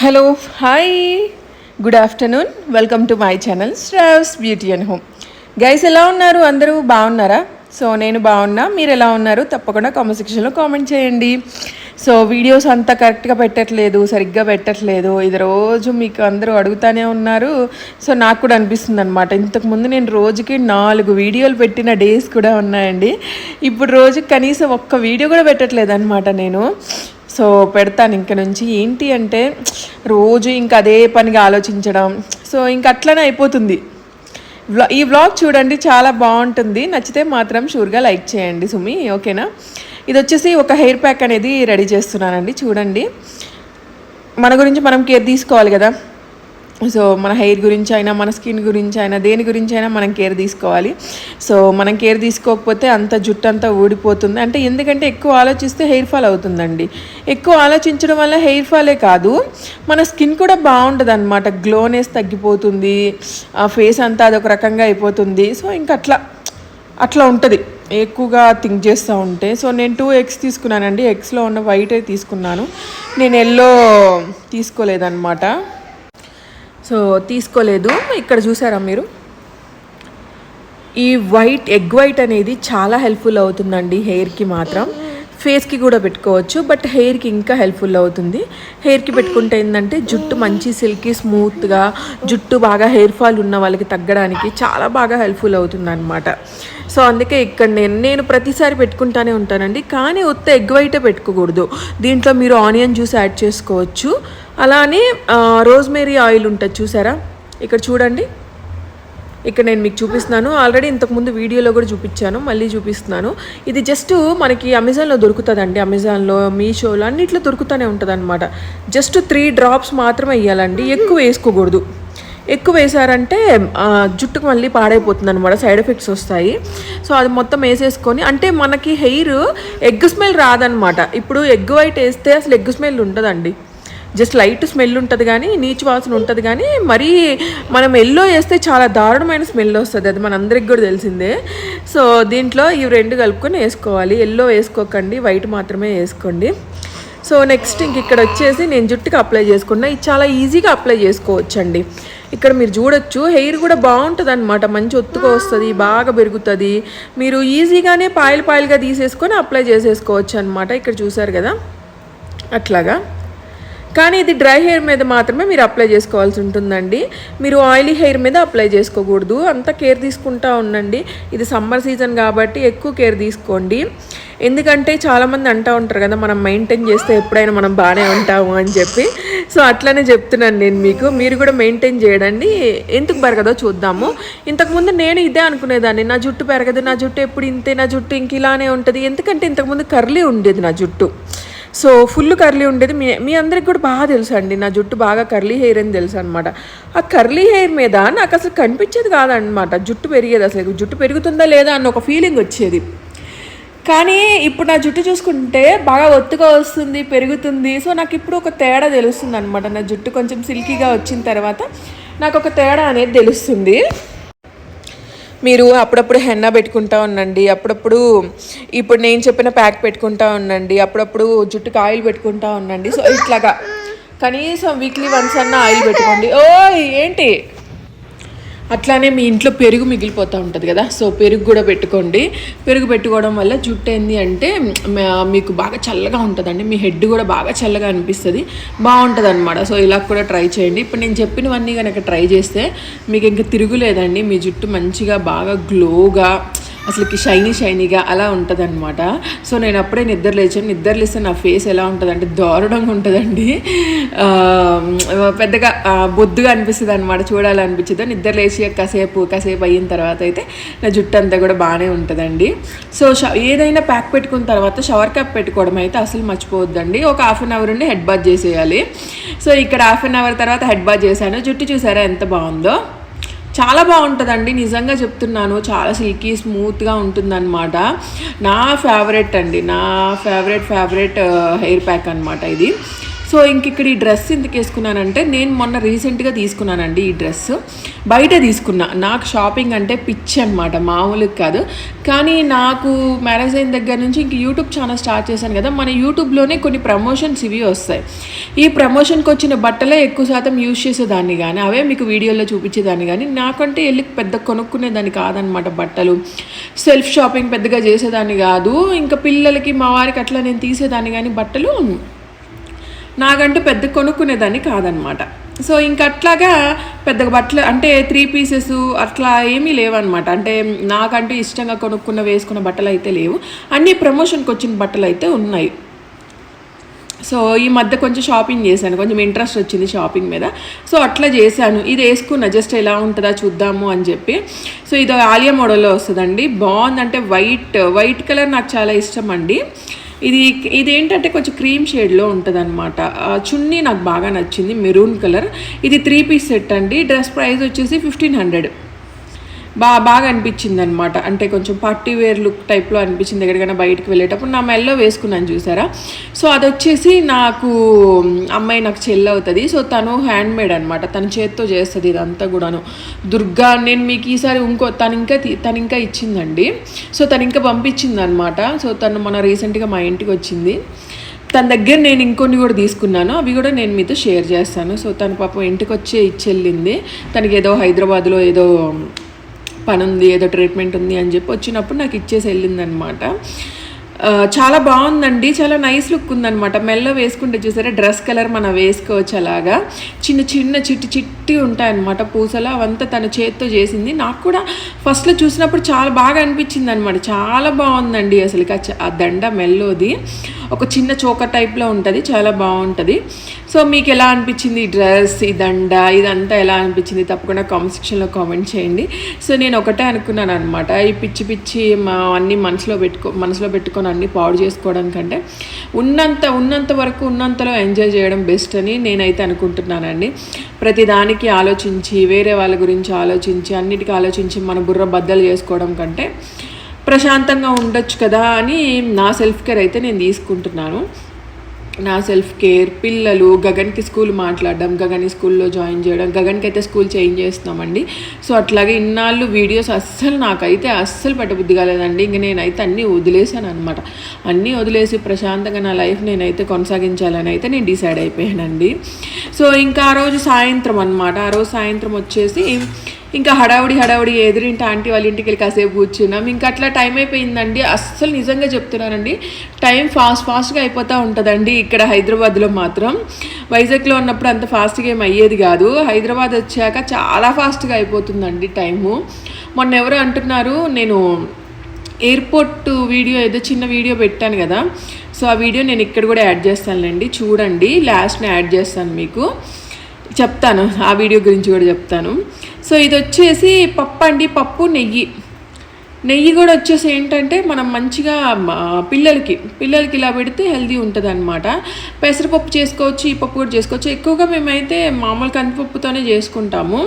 Hello hi good afternoon welcome to my channel straws beauty and home guys ఎలా ఉన్నారు? అందరూ బాగున్నారా? So నేను బాగున్నా. మీరు ఎలా ఉన్నారు? తప్పకుండా కామెంట్ సెక్షన్లో కామెంట్ చేయండి. సో వీడియోస్ అంతా కరెక్ట్గా పెట్టట్లేదు సరిగ్గా పెట్టట్లేదు. ఇది రోజు మీకు అందరూ అడుగుతానే ఉన్నారు. సో నాకు కూడా అనిపిస్తుంది అనమాట ఇంతకుముందు నేను రోజుకి నాలుగు వీడియోలు పెట్టిన డేస్ కూడా ఉన్నాయండి. ఇప్పుడు రోజుకి కనీసం ఒక్క వీడియో కూడా పెట్టట్లేదు అనమాట నేను. సో పెడతాను ఇంక నుంచి. ఏంటి అంటే రోజు ఇంకా అదే పనిగా ఆలోచించడం. సో ఇంక అట్లనే అయిపోతుంది. వ్లా ఈ వ్లాగ్ చూడండి చాలా బాగుంటుంది. నచ్చితే మాత్రం షూర్గా లైక్ చేయండి సుమి ఓకేనా? ఇది వచ్చేసి ఒక హెయిర్ ప్యాక్ అనేది రెడీ చేస్తున్నానండి చూడండి. మన గురించి మనం కేర్ తీసుకోవాలి కదా. సో మన హెయిర్ గురించి అయినా మన స్కిన్ గురించి అయినా దేని గురించి అయినా మనం కేర్ తీసుకోవాలి. సో మనం కేర్ తీసుకోకపోతే అంత జుట్టు అంతా ఊడిపోతుంది. అంటే ఎందుకంటే ఎక్కువ ఆలోచిస్తే హెయిర్ ఫాల్ అవుతుందండి. ఎక్కువ ఆలోచించడం వల్ల హెయిర్ ఫాలే కాదు. మన స్కిన్ కూడా బాగుంటుంది అనమాట గ్లోనెస్ తగ్గిపోతుంది. ఆ ఫేస్ అంతా అదొక రకంగా అయిపోతుంది. సో ఇంక అట్లా అట్లా ఉంటుంది. ఎక్కువగా థింక్ చేస్తూ ఉంటే. సో నేను టూ ఎగ్స్ తీసుకున్నానండి. ఎగ్స్లో ఉన్న వైట్ తీసుకున్నాను. నేను ఎల్లో తీసుకోలేదన్నమాట. సో తీసుకోలేదు. ఇక్కడ చూసారా మీరు? ఈ వైట్ ఎగ్ వైట్ అనేది చాలా హెల్ప్ఫుల్ అవుతుందండి హెయిర్కి మాత్రం. ఫేస్కి కూడా పెట్టుకోవచ్చు బట్ హెయిర్కి ఇంకా హెల్ప్ఫుల్ అవుతుంది. హెయిర్కి పెట్టుకుంటే ఏంటంటే జుట్టు మంచి సిల్కీ స్మూత్గా జుట్టు బాగా హెయిర్ ఫాల్ ఉన్న వాళ్ళకి తగ్గడానికి చాలా బాగా హెల్ప్ఫుల్ అవుతుంది అనమాట సో అందుకే ఇక్కడ నేను నేను ప్రతిసారి పెట్టుకుంటానే ఉంటానండి. కానీ ఉత్త ఎగ్ వైటే పెట్టుకోకూడదు. దీంట్లో మీరు ఆనియన్ జ్యూస్ యాడ్ చేసుకోవచ్చు. అలానే రోజ్మేరీ ఆయిల్ ఉంటుంది చూసారా? ఇక్కడ చూడండి. ఇక్కడ నేను మీకు చూపిస్తున్నాను. ఆల్రెడీ ఇంతకుముందు వీడియోలో కూడా చూపించాను. మళ్ళీ చూపిస్తున్నాను. ఇది జస్ట్ మనకి అమెజాన్లో దొరుకుతుందండి. అమెజాన్లో మీషోలో అన్నిట్లో దొరుకుతూనే ఉంటుంది అనమాట జస్ట్ త్రీ డ్రాప్స్ మాత్రమే వేయాలండి ఎక్కువ వేసుకోకూడదు. ఎక్కువ వేసారంటే జుట్టుకు మళ్ళీ పాడైపోతుంది అనమాట సైడ్ ఎఫెక్ట్స్ వస్తాయి. సో అది మొత్తం వేసేసుకొని అంటే మనకి హెయిర్ ఎగ్ స్మెల్ రాదనమాట ఇప్పుడు ఎగ్ వైట్ వేస్తే అసలు ఎగ్ స్మెల్ ఉండదండి. జస్ట్ లైట్ స్మెల్ ఉంటుంది కానీ నీచు వాసన ఉంటుంది కానీ మరీ మనం ఎల్లో వేస్తే చాలా దారుణమైన స్మెల్ వస్తుంది. అది మనందరికి కూడా తెలిసిందే. సో దీంట్లో ఇవి రెండు కలుపుకొని వేసుకోవాలి. ఎల్లో వేసుకోకండి వైట్ మాత్రమే వేసుకోండి. సో నెక్స్ట్ ఇంక ఇక్కడ వచ్చేసి నేను జుట్టుకి అప్లై చేసుకున్నా. ఇది చాలా ఈజీగా అప్లై చేసుకోవచ్చండి. ఇక్కడ మీరు చూడొచ్చు హెయిర్ కూడా బాగుంటుంది అనమాట మంచి ఒత్తుగా వస్తుంది బాగా పెరుగుతుంది. మీరు ఈజీగానే పాయలు పాయలుగా తీసేసుకొని అప్లై చేసేసుకోవచ్చు అనమాట ఇక్కడ చూసారు కదా? అట్లాగా. కానీ ఇది డ్రై హెయిర్ మీద మాత్రమే మీరు అప్లై చేసుకోవాల్సి ఉంటుందండి. మీరు ఆయిలీ హెయిర్ మీద అప్లై చేసుకోకూడదు. అంత కేర్ తీసుకుంటా ఉండండి. ఇది సమ్మర్ సీజన్ కాబట్టి ఎక్కువ కేర్ తీసుకోండి. ఎందుకంటే చాలామంది అంటూ ఉంటారు కదా మనం మెయింటైన్ చేస్తే ఎప్పుడైనా మనం బాగానే ఉంటాము అని చెప్పి. సో అట్లనే చెప్తున్నాను నేను మీకు. మీరు కూడా మెయింటైన్ చేయడండి ఎందుకు పెరగదో చూద్దాము. ఇంతకుముందు నేను ఇదే అనుకునేదాన్ని. నా జుట్టు పెరగదు నా జుట్టు ఎప్పుడు ఇంతే నా జుట్టు ఇంక ఇలానే ఉంటుంది. ఎందుకంటే ఇంతకుముందు కర్లీ ఉండేది నా జుట్టు. సో ఫుల్ కర్లీ ఉండేది. మీ మీ అందరికి కూడా బాగా తెలుసు అండి నా జుట్టు బాగా కర్లీ హెయిర్ అని తెలుసు అనమాట ఆ కర్లీ హెయిర్ మీద నాకు అసలు కనిపించేది కాదనమాట జుట్టు పెరిగేది అసలు. జుట్టు పెరుగుతుందా లేదా అన్న ఒక ఫీలింగ్ వచ్చేది. కానీ ఇప్పుడు నా జుట్టు చూసుకుంటే బాగా ఒత్తుగా వస్తుంది పెరుగుతుంది. సో నాకు ఇప్పుడు ఒక తేడా తెలుస్తుంది అనమాట నా జుట్టు కొంచెం సిల్కీగా వచ్చిన తర్వాత నాకు ఒక తేడా అనేది తెలుస్తుంది. మీరు అప్పుడప్పుడు హెన్నా పెట్టుకుంటా ఉండండి అప్పుడప్పుడు ఇప్పుడు నేను చెప్పిన ప్యాక్ పెట్టుకుంటా ఉండండి అప్పుడప్పుడు జుట్టుకు ఆయిల్ పెట్టుకుంటా ఉండండి. సో ఇట్లాగా. కనీసం వీక్లీ వన్స్ అన్న ఆయిల్ పెట్టుకోండి. ఓయ్ ఏంటి? అట్లానే మీ ఇంట్లో పెరుగు మిగిలిపోతూ ఉంటుంది కదా సో పెరుగు కూడా పెట్టుకోండి. పెరుగు పెట్టుకోవడం వల్ల జుట్టు ఏంది అంటే మీకు బాగా చల్లగా ఉంటుందండి. మీ హెడ్ కూడా బాగా చల్లగా అనిపిస్తుంది. బాగుంటుంది అనమాట సో ఇలా కూడా ట్రై చేయండి. ఇప్పుడు నేను చెప్పినవన్నీ కనుక ట్రై చేస్తే మీకు ఇంకా తిరుగులేదండి. మీ జుట్టు మంచిగా బాగా గ్లోగా అసలుకి షైనీ షైనీగా అలా ఉంటుంది అనమాట సో నేను అప్పుడే నిద్ర లేచాను. నిద్ర లేస్తే నా ఫేస్ ఎలా ఉంటుందంటే దారుణంగా ఉంటుందండి. పెద్దగా బొద్దుగా అనిపిస్తుంది అనమాట చూడాలనిపించదు నిద్ర లేచి కాసేపు కాసేపు అయిన తర్వాత అయితే నా జుట్టు అంతా కూడా బాగానే ఉంటుందండి. సో ష ఏదైనా ప్యాక్ పెట్టుకున్న తర్వాత షవర్ క్యాప్ పెట్టుకోవడం అయితే అసలు మర్చిపోవద్దండి. ఒక హాఫ్ అన్ అవర్ ఉండి హెడ్ బాత్ చేసేయాలి. సో ఇక్కడ హాఫ్ అన్ అవర్ తర్వాత హెడ్ బాత్ చేశాను. జుట్టు చూసారా ఎంత బాగుందో? చాలా బాగుంటుందండి నిజంగా చెప్తున్నాను. చాలా సిల్కీ స్మూత్గా ఉంటుందన్నమాట. నా ఫేవరెట్ అండి నా ఫేవరెట్ ఫేవరెట్ హెయిర్ ప్యాక్ అనమాట ఇది. సో ఇంక ఇక్కడ ఈ డ్రెస్ ఎందుకు వేసుకున్నానంటే నేను మొన్న రీసెంట్గా తీసుకున్నానండి ఈ డ్రెస్. బయట తీసుకున్నా. నాకు షాపింగ్ అంటే పిచ్చి అనమాట మామూలుగా కాదు. కానీ నాకు మ్యారేజ్ అయిన దగ్గర నుంచి ఇంక యూట్యూబ్ ఛానల్ స్టార్ట్ చేశాను కదా మన యూట్యూబ్లోనే కొన్ని ప్రమోషన్స్ ఇవి వస్తాయి. ఈ ప్రమోషన్కి వచ్చిన బట్టలే ఎక్కువ శాతం యూజ్ చేసేదాన్ని కానీ అవే మీకు వీడియోలో చూపించేదాన్ని కానీ నాకంటే వెళ్ళి పెద్ద కొనుక్కునేదాన్ని కాదనమాట బట్టలు. సెల్ఫ్ షాపింగ్ పెద్దగా చేసేదాన్ని కాదు. ఇంకా పిల్లలకి మా వారికి అట్లా నేను తీసేదాన్ని కానీ బట్టలు నాకంటూ పెద్ద కొనుక్కునేదాన్ని కాదనమాట. సో ఇంక అట్లాగా పెద్ద బట్టలు అంటే త్రీ పీసెస్ అట్లా ఏమీ లేవన్నమాట అంటే నాకంటూ ఇష్టంగా కొనుక్కున్న వేసుకున్న బట్టలు అయితే లేవు. అన్ని ప్రమోషన్కి వచ్చిన బట్టలు అయితే ఉన్నాయి. సో ఈ మధ్య కొంచెం షాపింగ్ చేశాను. కొంచెం ఇంట్రెస్ట్ వచ్చింది షాపింగ్ మీద. సో అట్లా చేశాను. ఇది వేసుకున్న జస్ట్ ఎలా ఉంటుందా చూద్దాము అని చెప్పి. సో ఇది ఆలియా మోడల్లో వస్తుందండి. బాగుందంటే వైట్ వైట్ కలర్ నాకు చాలా ఇష్టం అండి. ఇది ఇది ఏంటంటే కొంచెం క్రీమ్ షేడ్లో ఉంటుంది అనమాట చున్నీ నాకు బాగా నచ్చింది మెరూన్ కలర్. ఇది త్రీ పీస్ సెట్ అండి. డ్రెస్ ప్రైస్ వచ్చేసి ఫిఫ్టీన్ హండ్రెడ్. బా బాగా అనిపించింది అనమాట అంటే కొంచెం పార్టీ వేర్ లుక్ టైప్లో అనిపించింది. ఎక్కడికైనా బయటకు వెళ్ళేటప్పుడు నా మెల్లో వేసుకున్నాను చూసారా? సో అది వచ్చేసి నాకు అమ్మాయి నాకు చెల్లి అవుతుంది. సో తను హ్యాండ్ మేడ్ అనమాట తన చేత్తో చేస్తుంది ఇదంతా కూడాను. దుర్గా నేను మీకు ఈసారి ఇంకో తను ఇంకా తను ఇంకా ఇచ్చిందండి. సో తను ఇంకా పంపించింది అనమాట సో తను మన రీసెంట్గా మా ఇంటికి వచ్చింది. తన దగ్గర నేను ఇంకొన్ని కూడా తీసుకున్నాను. అవి కూడా నేను మీతో షేర్ చేస్తాను. సో తను పాపం ఇంటికి వచ్చే ఇచ్చెళ్ళింది. తనకి ఏదో హైదరాబాద్లో ఏదో పని ఉంది ఏదో ట్రీట్మెంట్ ఉంది అని చెప్పి వచ్చినప్పుడు నాకు ఇచ్చేసి వెళ్ళిందనమాట. అనమాట చాలా బాగుందండి చాలా నైస్ లుక్ ఉందనమాట మెల్ల వేసుకుంటే చూసారా డ్రెస్ కలర్ మనం వేసుకోవచ్చు అలాగా. చిన్న చిన్న చిట్టి చిట్టి ఉంటాయన్నమాట పూసలు అవంతా తన చేత్తో చేసింది. నాకు కూడా ఫస్ట్లో చూసినప్పుడు చాలా బాగా అనిపించింది అనమాట చాలా బాగుందండి అసలు ఆ దండ మెల్లోది. ఒక చిన్న చోక టైప్లో ఉంటుంది చాలా బాగుంటుంది. సో మీకు ఎలా అనిపించింది ఈ డ్రెస్ ఈ దండ ఇదంతా ఎలా అనిపించింది? తప్పకుండా కామెంట్ సెక్షన్లో కామెంట్ చేయండి. సో నేను ఒకటే అనుకున్నాను అనమాట ఈ పిచ్చి పిచ్చి మా మనసులో పెట్టుకో మనసులో పెట్టుకొని అన్ని పాడు చేసుకోవడం కంటే ఉన్నంత ఉన్నంత వరకు ఉన్నంతలో ఎంజాయ్ చేయడం బెస్ట్ అని నేనైతే అనుకుంటున్నానండి. ప్రతిదానికి ఆలోచించి వేరే వాళ్ళ గురించి ఆలోచించి అన్నిటికీ ఆలోచించి మన బుర్ర బద్దలు చేసుకోవడం కంటే ప్రశాంతంగా ఉండొచ్చు కదా అని నా సెల్ఫ్ కేర్ అయితే నేను తీసుకుంటున్నాను. నా సెల్ఫ్ కేర్ పిల్లలు గగన్కి స్కూల్ మాట్లాడడం గగన్ స్కూల్లో జాయిన్ చేయడం గగన్కి అయితే స్కూల్ చేంజ్ చేస్తున్నామండి. సో అట్లాగే ఇన్నాళ్ళు వీడియోస్ అస్సలు నాకైతే అస్సలు పెట్టబుద్ధి కాలేదండి. ఇంక నేనైతే అన్నీ వదిలేసాను అనమాట అన్నీ వదిలేసి ప్రశాంతంగా నా లైఫ్ నేనైతే కొనసాగించాలని అయితే నేను డిసైడ్ అయిపోయానండి. సో ఇంకా ఆ రోజు సాయంత్రం అనమాట ఆ రోజు సాయంత్రం వచ్చేసి ఇంకా హడావుడి హడావుడి ఎదురింటి ఆంటీ వాళ్ళ ఇంటికి వెళ్ళి కాసేపు కూర్చున్నాం. ఇంకా అట్లా టైం అయిపోయిందండి. అస్సలు నిజంగా చెప్తున్నానండి. టైం ఫాస్ట్ ఫాస్ట్గా అయిపోతూ ఉంటుందండి ఇక్కడ హైదరాబాద్లో మాత్రం. వైజాగ్లో ఉన్నప్పుడు అంత ఫాస్ట్గా ఏం అయ్యేది కాదు. హైదరాబాద్ వచ్చాక చాలా ఫాస్ట్గా అయిపోతుందండి టైము మొన్న ఎవరు అంటున్నారు నేను ఎయిర్పోర్ట్ వీడియో ఏదో చిన్న వీడియో పెట్టాను కదా. సో ఆ వీడియో నేను ఇక్కడ కూడా యాడ్ చేస్తానులేండి. చూడండి లాస్ట్ని యాడ్ చేస్తాను మీకు. చెప్తాను. ఆ వీడియో గురించి కూడా చెప్తాను. సో ఇది వచ్చేసి పప్పు అండి. పప్పు నెయ్యి. నెయ్యి కూడా వచ్చేసి ఏంటంటే మనం మంచిగా పిల్లలకి పిల్లలకి ఇలా పెడితే హెల్తీ ఉంటుంది అనమాట పెసరపప్పు చేసుకోవచ్చు ఈ పప్పు కూడా చేసుకోవచ్చు. ఎక్కువగా మేమైతే మామూలు కందిపప్పుతోనే చేసుకుంటాము.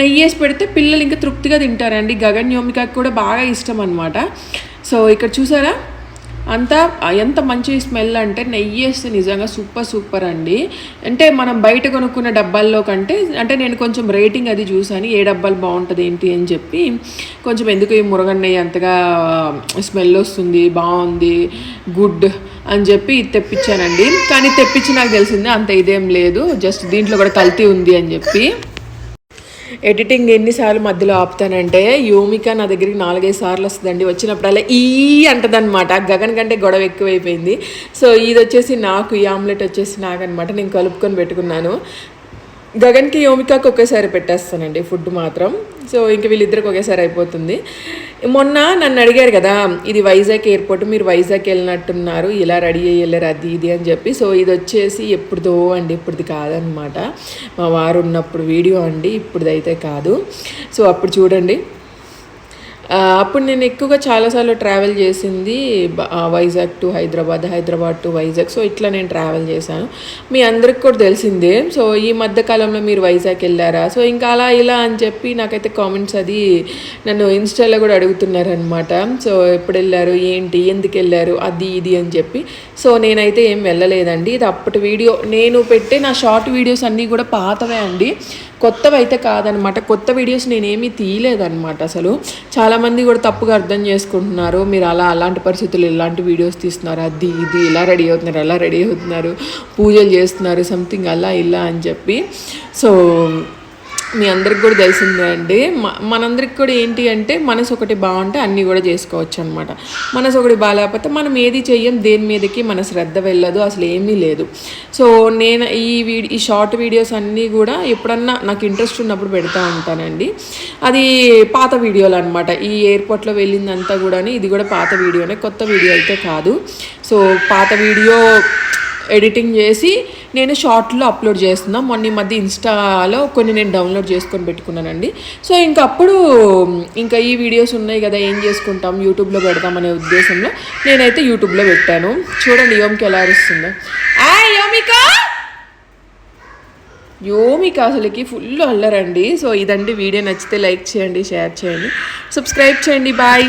నెయ్యి వేసి పెడితే పిల్లలు ఇంకా తృప్తిగా తింటారండి. గగన్ యోమికకి కూడా బాగా ఇష్టం అనమాట సో ఇక్కడ చూసారా? అంతా ఎంత మంచి స్మెల్ అంటే నెయ్యి వేస్తే నిజంగా సూపర్ సూపర్ అండి. అంటే మనం బయట కొనుక్కున్న డబ్బాల్లో కంటే అంటే నేను కొంచెం రేటింగ్ అది చూసాను ఏ డబ్బాలు బాగుంటుంది ఏంటి అని చెప్పి. కొంచెం ఎందుకు ఈ మురగన్ నెయ్యి అంతగా స్మెల్ వస్తుంది బాగుంది గుడ్ అని చెప్పి ఇది తెప్పించానండి. కానీ తెప్పించి నాకు తెలిసింది అంత ఇదేం లేదు జస్ట్ దీంట్లో కూడా కల్తీ ఉంది అని చెప్పి. ఎడిటింగ్ ఎన్నిసార్లు మధ్యలో ఆపుతానంటే యోమిక నా దగ్గరికి నాలుగైదు సార్లు వస్తుందండి. వచ్చినప్పుడల్లా ఈ అంటదనమాట గగన్ కంటే గొడవ ఎక్కువైపోయింది. సో ఇది వచ్చేసి నాకు ఈ ఆమ్లెట్ వచ్చేసి నాకు అనమాట నేను కలుపుకొని పెట్టుకున్నాను. గగన్కి యోమికాకి ఒకేసారి పెట్టేస్తానండి ఫుడ్ మాత్రం. సో ఇంక వీళ్ళిద్దరికి ఒకేసారి అయిపోతుంది. మొన్న నన్ను అడిగారు కదా ఇది వైజాగ్ ఎయిర్పోర్ట్ మీరు వైజాగ్ వెళ్ళినట్టున్నారు ఇలా రెడీ అయ్యి వెళ్ళారు అది ఇది అని చెప్పి. సో ఇది వచ్చేసి ఎప్పుడుదో అండి ఇప్పుడుది కాదనమాట. మా వారు ఉన్నప్పుడు వీడియో అండి ఇప్పుడుదైతే కాదు. సో అప్పుడు చూడండి. అప్పుడు నేను ఎక్కువగా చాలాసార్లు ట్రావెల్ చేసింది Vizag to Hyderabad Hyderabad to Vizag. So ఇట్లా నేను ట్రావెల్ చేశాను. మీ అందరికి కూడా తెలిసిందే. సో ఈ మధ్య కాలంలో మీరు వైజాగ్ వెళ్ళారా? సో ఇంకా అలా ఇలా అని చెప్పి నాకైతే కామెంట్స్ అది నన్ను ఇన్స్టాలో కూడా అడుగుతున్నారు అనమాట సో ఎప్పుడు వెళ్ళారు? ఏంటి? ఎందుకు వెళ్ళారు? అది ఇది అని చెప్పి. సో నేనైతే ఏం వెళ్ళలేదండి. ఇది అప్పటి వీడియో. నేను పెట్టే నా షార్ట్ వీడియోస్ అన్నీ కూడా పాతవే అండి. కొత్తవి అయితే కాదనమాట. కొత్త వీడియోస్ నేనేమీ తీయలేదనమాట అసలు. చాలామంది కూడా తప్పుగా అర్థం చేసుకుంటున్నారు. మీరు అలా అలాంటి పరిస్థితులు ఇలాంటి వీడియోస్ తీస్తున్నారు. అది ఇది ఇలా రెడీ అవుతున్నారు అలా రెడీ అవుతున్నారు. పూజలు చేస్తున్నారు సంథింగ్ అలా ఇలా అని చెప్పి. సో మీ అందరికి కూడా తెలిసిందే అండి. మ- మనందరికి కూడా ఏంటి అంటే మనసు ఒకటి బాగుంటే అన్నీ కూడా చేసుకోవచ్చు అనమాట మనసు ఒకటి బాగాలేకపోతే మనం ఏది చెయ్యం దేని మీదకి మన శ్రద్ధ వెళ్ళదు అసలు ఏమీ లేదు. సో నేను ఈ వీడి ఈ షార్ట్ వీడియోస్ అన్నీ కూడా ఎప్పుడన్నా నాకు ఇంట్రెస్ట్ ఉన్నప్పుడు పెడతా ఉంటానండి. అది పాత వీడియోలు అనమాట ఈ ఎయిర్పోర్ట్లో వెళ్ళిందంతా కూడా ఇది కూడా పాత వీడియోనే కొత్త వీడియో అయితే కాదు. సో పాత వీడియో ఎడిటింగ్ చేసి నేను షార్ట్లో అప్లోడ్ చేస్తున్నా. మొన్న ఈ మధ్య ఇన్స్టాలో కొన్ని నేను డౌన్లోడ్ చేసుకొని పెట్టుకున్నానండి. సో ఇంకా అప్పుడు ఇంకా ఈ వీడియోస్ ఉన్నాయి కదా ఏం చేసుకుంటాం యూట్యూబ్లో పెడతామనే ఉద్దేశంలో నేనైతే యూట్యూబ్లో పెట్టాను. చూడండి యోమికి ఎలా అరుస్తుందో. ఆ యోమిక! యోమిక అసలుకి ఫుల్ అల్లరండి. సో ఇదండి వీడియో. నచ్చితే లైక్ చేయండి షేర్ చేయండి. సబ్స్క్రైబ్ చేయండి. బాయ్!